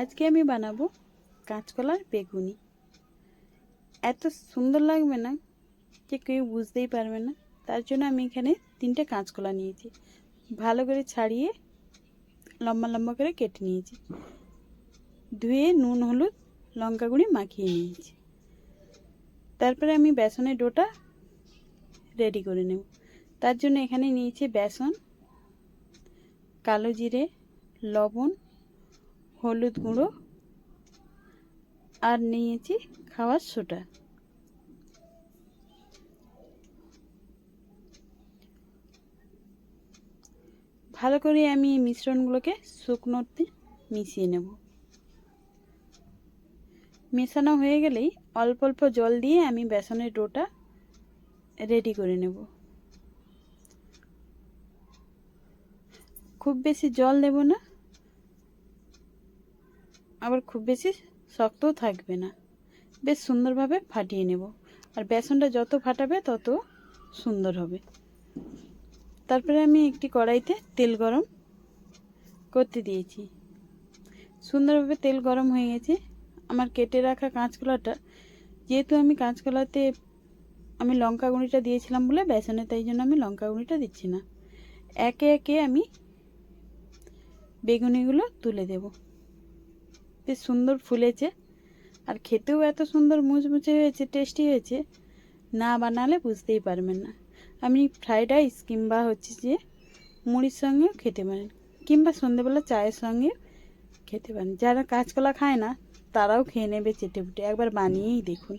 আজকে আমি বানাবো কাঁচকলার বেগুনি। এত সুন্দর লাগবে না যে কেউ বুঝতেই পারবে না। তার জন্য আমি এখানে তিনটে কাঁচকলা নিয়েছি। ভালো করে ছাড়িয়ে লম্বা লম্বা করে কেটে নিয়েছি। ধুয়ে নুন, হলুদ, লঙ্কা গুঁড়ি মাখিয়ে নিয়েছি। তারপরে আমি বেসনের ডোটা রেডি করে নেব। তার জন্য এখানে নিয়েছি বেসন, কালো জিরে, লবণ হলুদ গুঁড়ো আর নিয়েছি খাওয়ার সোটা ভালো করে আমি এই মিশ্রণগুলোকে শুকনোতে মিশিয়ে নেব। মেশানো হয়ে গেলেই অল্প অল্প জল দিয়ে আমি বেসনের ডোটা রেডি করে নেব। খুব বেশি জল দেব না। আবার খুব বেশি শক্তও থাকবে না। বেশ সুন্দরভাবে ফাটিয়ে নেব। আর বেসনটা যত ফাটাবে তত সুন্দর হবে। তারপরে আমি একটি কড়াইতে তেল গরম করতে দিয়েছি। সুন্দরভাবে তেল গরম হয়ে গেছে। আমার কেটে রাখা কাঁচকলাটা, যেহেতু আমি কাঁচকলাতে আমি লঙ্কা গুঁড়িটা দিয়েছিলাম বলে বেসনে, তাই জন্য আমি লঙ্কা গুঁড়িটা দিচ্ছি না। একে একে আমি বেগুনিগুলো তুলে দেব। বেশ সুন্দর ফুলেছে। আর খেতেও এত সুন্দর মুচমুচে হয়েছে, টেস্টি হয়েছে, না বানালে বুঝতেই পারবেন না। আপনি ফ্রাইড রাইস কিংবা হচ্ছে যে মুড়ির সঙ্গেও খেতে পারেন কিংবা সন্ধেবেলা চায়ের সঙ্গে খেতে পারেন। যারা কাঁচকলা খায় না, তারাও খেয়ে নেবে চেটে একবার বানিয়েই দেখুন।